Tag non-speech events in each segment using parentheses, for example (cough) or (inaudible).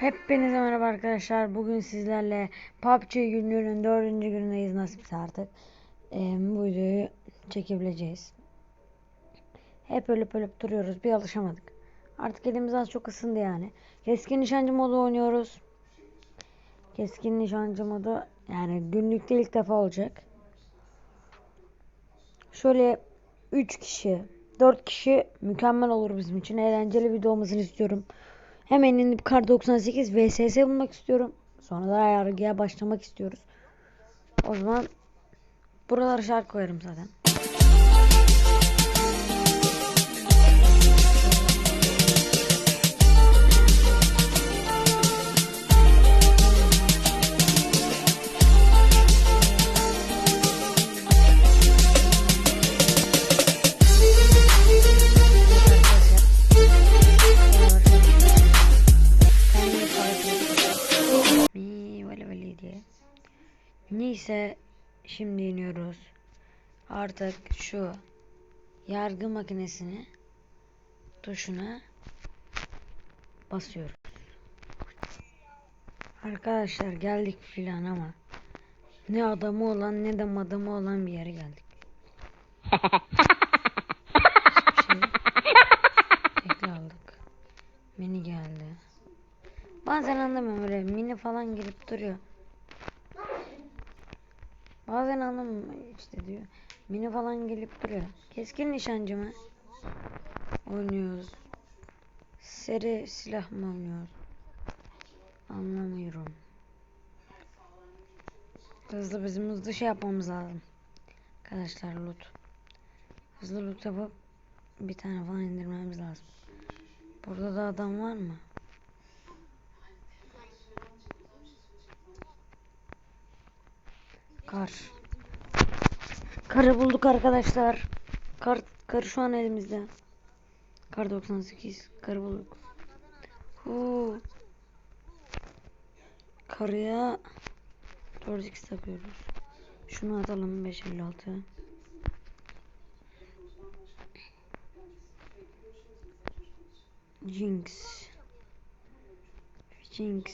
Hepinize merhaba arkadaşlar. Bugün sizlerle PUBG günlüğünün dördüncü günündeyiz nasipse artık. Ee, bu videoyu çekebileceğiz. Hep ölüp ölüp duruyoruz. Bir alışamadık. Artık elimiz az çok ısındı yani. Keskin nişancı modu oynuyoruz. Keskin nişancı modu yani günlükte ilk defa olacak. Şöyle 3 kişi, 4 kişi mükemmel olur bizim için. Eğlenceli video olmasını istiyorum. Hemen inip kar 98 VSS bulmak istiyorum. Sonra da yargıya başlamak istiyoruz. O zaman buralara şarkı koyarım zaten. Neyse şimdi iniyoruz. Artık şu yargı makinesini tuşuna basıyoruz. Arkadaşlar geldik filan ama ne adamı olan ne de madamı olan bir yere geldik. Şey. Mini geldi. Bazen anlamıyorum öyle mini falan gelip duruyor. Bazen anlamıyorum işte diyor. Mini falan gelip duruyor. Keskin nişancı mı? Oynuyoruz. Seri silah mı oynuyoruz? Anlamıyorum. Hızlı bizim hızlı şey yapmamız lazım. Arkadaşlar loot. Hızlı loot yapıp bir tane falan indirmemiz lazım. Burada da adam var mı? Kar. Karı bulduk arkadaşlar. Kar, kar şu an elimizde. Kar 98. Karı bulduk. Huu. Karıya 4x takıyoruz. Şunu atalım 556. Jinx. Jinx.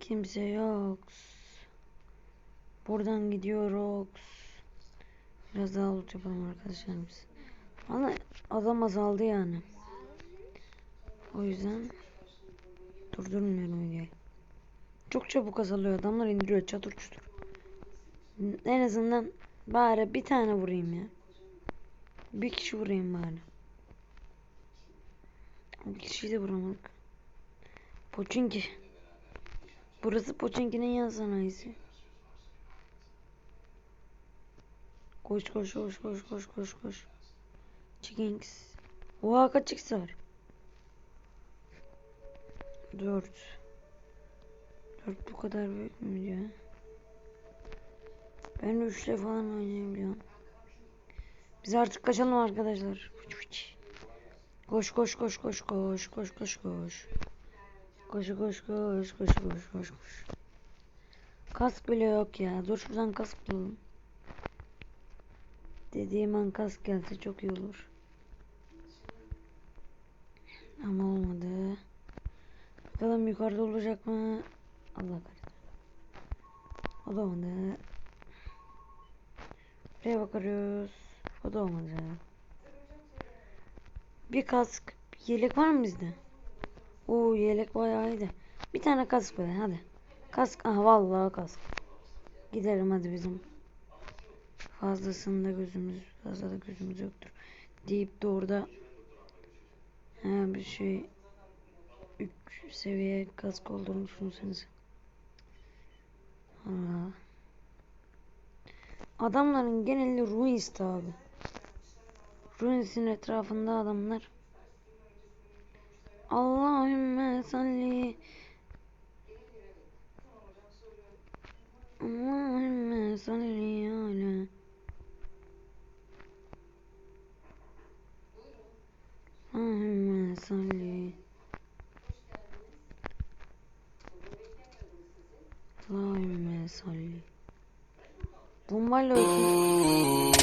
Kimse yok. Buradan gidiyoruz. Biraz daha loot yapalım arkadaşlar biz. Ama adam azaldı yani. O yüzden durdurmuyorum videoyu. Çok çabuk azalıyor. Adamlar indiriyor çatır çutur. En azından bari bir tane vurayım ya. Bir kişi vurayım bari. Bir kişiyi de vuramadık. Poçinki. Burası Poçinki'nin yan sanayisi. Koş koş koş koş koş koş koş. Chickings. Oha kaç X var? 4. 4 bu kadar büyük mü ya? Ben 3'le falan oynayabiliyorum. Biz artık kaçalım arkadaşlar. Koş koş koş koş koş koş koş koş. Koş koş koş koş koş koş koş. Kask bile yok ya. Dur şuradan kask bulalım. Dediğim an kask gelse çok iyi olur. Ama olmadı. Bakalım yukarıda olacak mı? Allah kahretsin. O da olmadı. Buraya bakarız. O da olmadı. Bir kask, bir yelek var mı bizde? Oo yelek bayağı iyiydi. Bir tane kask böyle hadi. Kask, aha vallahi kask. Gidelim hadi bizim. Fazlasında gözümüz, fazla da gözümüz yoktur. Deyip de orada he, bir şey 3 seviye kask olduğunu. Allah. Adamların geneli Ruins'ti abi. Ruins'in etrafında adamlar. Allahümme salli. Allahümme salli ala. Allahümme salli. Allahümme salli. Bombayla öldüm.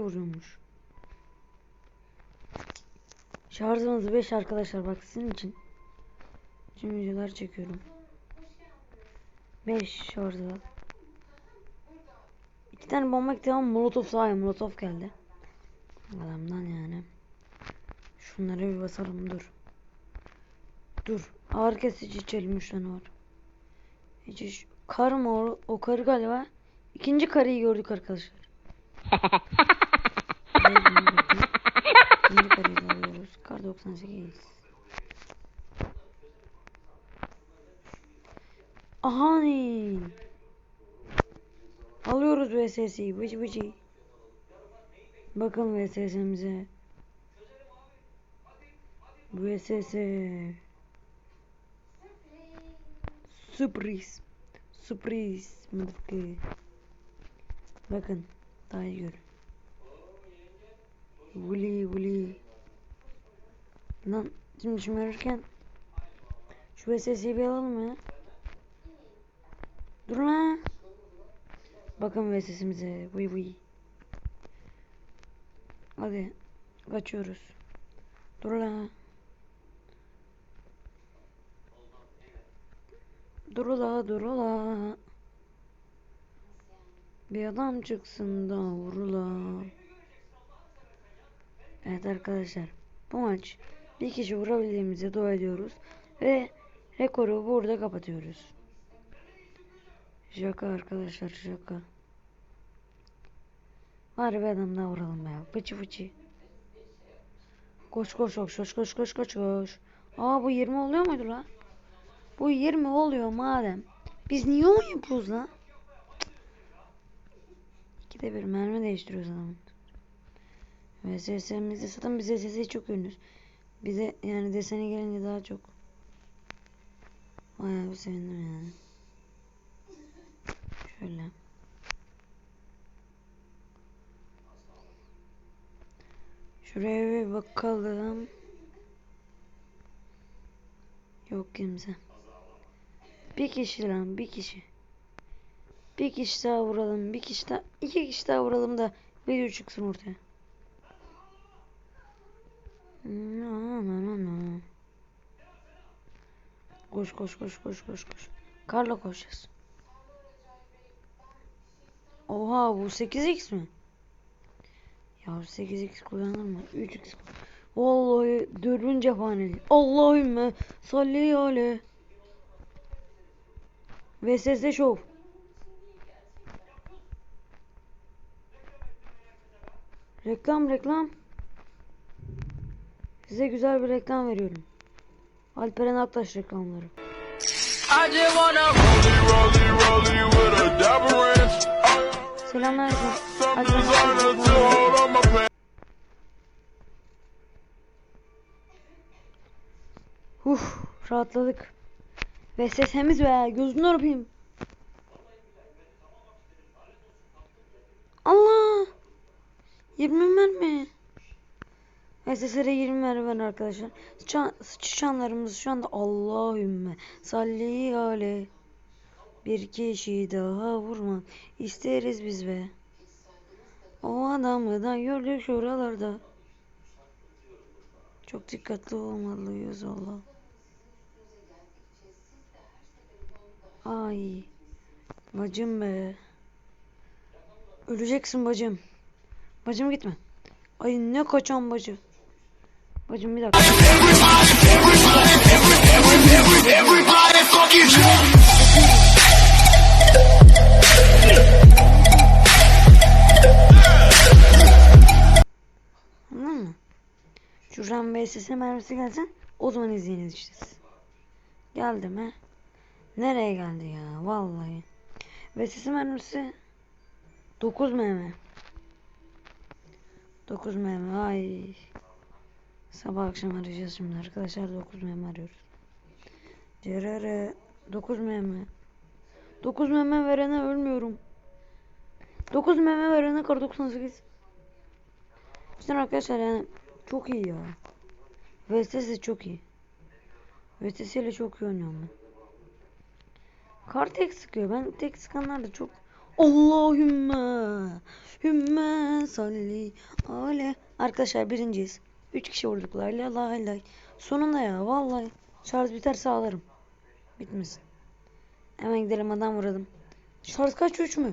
Vuruyormuş. Şarjımız 5 arkadaşlar bak sizin için. Tüm videolar çekiyorum. 5 şarjı var. İki tane bomba ama molotof sahi molotof geldi. Adamdan yani. Şunları bir basalım dur. Dur. Ağır kesici içelim 3 tane var. Hiç, hiç. Kar mı o? O karı galiba. İkinci karıyı gördük arkadaşlar. (laughs) İkinci karıyı da alıyoruz. Kar 98. Ahani. Alıyoruz VSS'yi. Vıcı vıcı. Bakın VSS'mize. VSS. Sürpriz. Sürpriz. Motherfucker. Bakın. Daha iyi görün. Vuli vuli. Lan şimdi şımarırken şu VSS'yi bir alalım ya. Dur lan. Bakın VSS'imize. Vıy vıy. Hadi. Kaçıyoruz. Dur lan. Dur ula dur. Bir adam çıksın da vurula. Evet arkadaşlar. Bu maç bir kişi vurabildiğimize dua ediyoruz. Ve rekoru burada kapatıyoruz. Şaka arkadaşlar şaka. Var bir adam daha vuralım ya. Fıçı fıçı. Koş koş koş koş koş koş koş koş. Aa bu 20 oluyor muydu la? Bu 20 oluyor madem. Biz niye 10 yapıyoruz lan? İkide bir mermi değiştiriyoruz adamın. VSS'mizde zaten biz VSS'yi çok ünlüyüz. Bize yani deseni gelince daha çok. Bayağı bir sevindim yani. Şöyle. Şuraya bir bakalım. Yok kimse. Bir kişi lan bir kişi. Bir kişi daha vuralım. Bir kişi daha. iki kişi daha vuralım da video çıksın ortaya. Koş koş koş koş koş koş. Karla koşacağız. Oha bu 8x mi? Ya 8x kullanır mı? 3x. Vallahi dürbün cephaneli. Allahümme salli ale. VSS Show. Reklam reklam. Size güzel bir reklam veriyorum. Alperen Aktaş reklamları. I just wanna rollie, rollie, rollie with a dapper ranch. Selamünaleyküm. Some Alperen designer Aktaş to reklamları. hold on my pants. Uf, rahatladık. Ve sesimiz be, gözünü öpeyim. Allah! 20 mermi. SSR'e 20 mermi var arkadaşlar. Sıçan, sıçanlarımız şu anda Allahümme salli ale. Bir kişi daha vurma isteriz biz be. O adamı da gördük şuralarda. Çok dikkatli olmalıyız Allah. Ay. Bacım be. Öleceksin bacım. Bacım gitme. Ay ne kaçan bacı. Bacım bir dakika. Anladın mı? Şuradan VSS mermisi gelsin. O zaman izleyiniz işte. Geldi mi? Nereye geldi ya? Vallahi. VSS mermisi 9 mm. 9 mm. Ay. Sabah akşam arayacağız şimdi arkadaşlar. 9 mm arıyoruz. Cerere 9 mm. 9 mm verene ölmüyorum. 9 mm verene kar 98. İşte arkadaşlar yani çok iyi ya. VSS çok iyi. VSS ile çok iyi oynuyorum ben. Kar tek sıkıyor. Ben tek sıkanlar da çok... Allahümme Hümme salli ale. Arkadaşlar birinciyiz. Üç kişi vurduk. Lay lay lay. Sonunda ya vallahi. Şarj biterse ağlarım. Bitmesin. Hemen gidelim adam vuralım. Şarj kaç üç mü?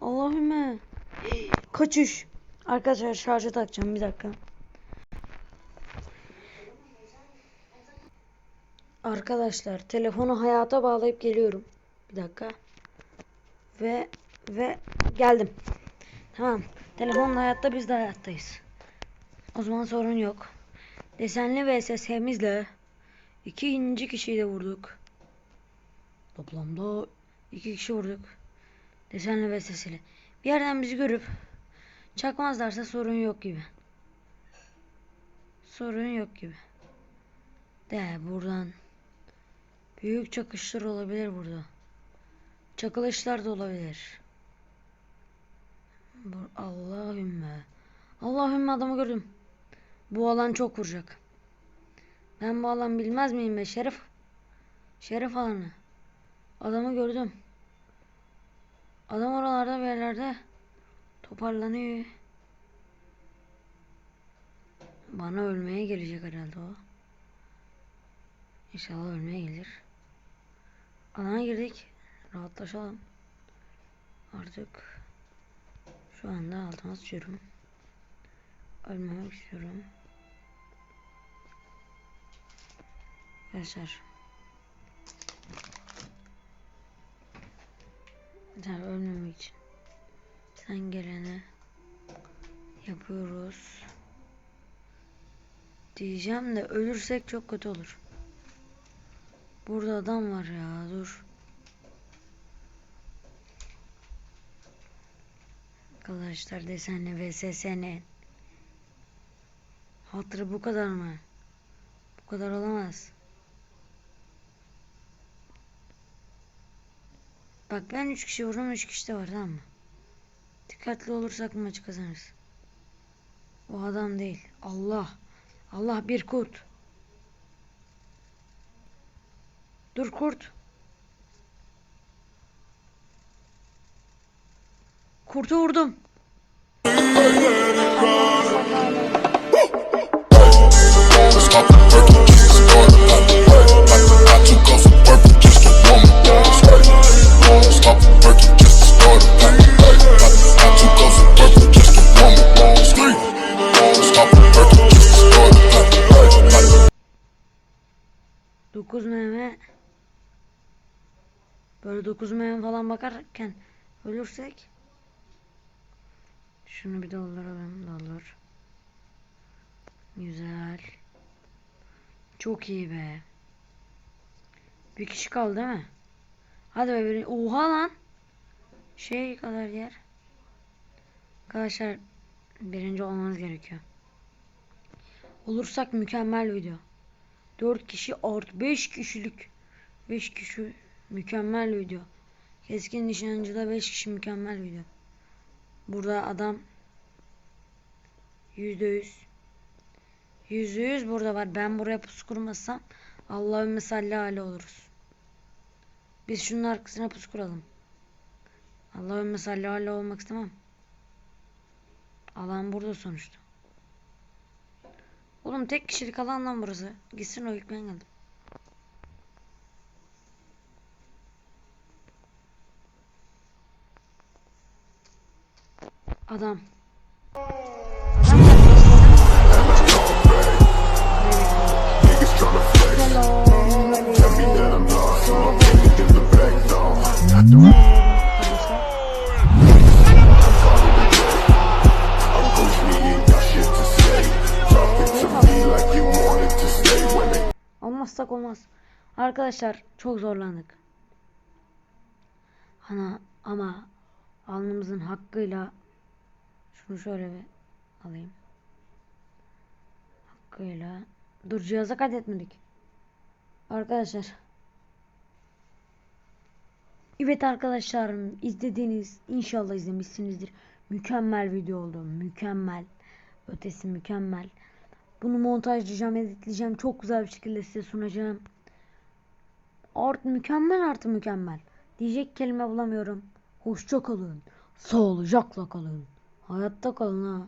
Allahümme. Kaçış. Arkadaşlar şarja takacağım bir dakika. Arkadaşlar telefonu hayata bağlayıp geliyorum. Bir dakika. Ve ve geldim. Tamam. Telefonla hayatta biz de hayattayız. O zaman sorun yok. Desenli VSS'mizle ikinci kişiyi de vurduk. Toplamda iki kişi vurduk. Desenli VSS'yle. Bir yerden bizi görüp çakmazlarsa sorun yok gibi. Sorun yok gibi. De buradan büyük çakışlar olabilir burada. Çakılışlar da olabilir. Allahümme. Allahümme adamı gördüm. Bu alan çok vuracak. Ben bu alan bilmez miyim be şerif? Şerif alanı. Adamı gördüm. Adam oralarda bir yerlerde toparlanıyor. Bana ölmeye gelecek herhalde o. İnşallah ölmeye gelir. Alana girdik. Rahatlaşalım. Artık şu anda altıma sıçıyorum. Ölmemek istiyorum. Arkadaşlar. Sen ölmemek için. Sen gelene yapıyoruz. Diyeceğim de ölürsek çok kötü olur. Burada adam var ya dur. Arkadaşlar desenli VSS'nin hatırı bu kadar mı? Bu kadar olamaz. Bak ben 3 kişi vurdum 3 kişi de var tamam mı? Dikkatli olursak maçı kazanırız. O adam değil. Allah. Allah bir kurt. Dur kurt. Kurtu 9 meme böyle 9 meme falan bakarken ölürsek şunu bir dolduralım doldur. Güzel. Çok iyi be. Bir kişi kaldı değil mi? Hadi be bir oha lan! Şey kadar yer. Arkadaşlar birinci olmanız gerekiyor. Olursak mükemmel video. 4 kişi art 5 kişilik. 5 kişi mükemmel video. Keskin nişancıda 5 kişi mükemmel video. Burada adam %100 %100 burada var. Ben buraya pusu kurmazsam Allahümme salli ale oluruz. Biz şunun arkasına pusu kuralım. Allahümme salli ale olmak istemem. Alan burada sonuçta. Oğlum tek kişilik alan lan burası. Gitsin o ilk ben geldim. Adam Olmazsak olmaz. Arkadaşlar çok zorlandık. Ana ama alnımızın hakkıyla şunu şöyle bir alayım. Hakkıyla dur cihaza kaydetmedik. Arkadaşlar Evet arkadaşlarım izlediğiniz inşallah izlemişsinizdir. Mükemmel video oldu. Mükemmel. Ötesi mükemmel. Bunu montajlayacağım, editleyeceğim. Çok güzel bir şekilde size sunacağım. Art mükemmel artı mükemmel. Diyecek kelime bulamıyorum. Hoşça kalın. Sağlıcakla kalın. Hayatta kalın ha.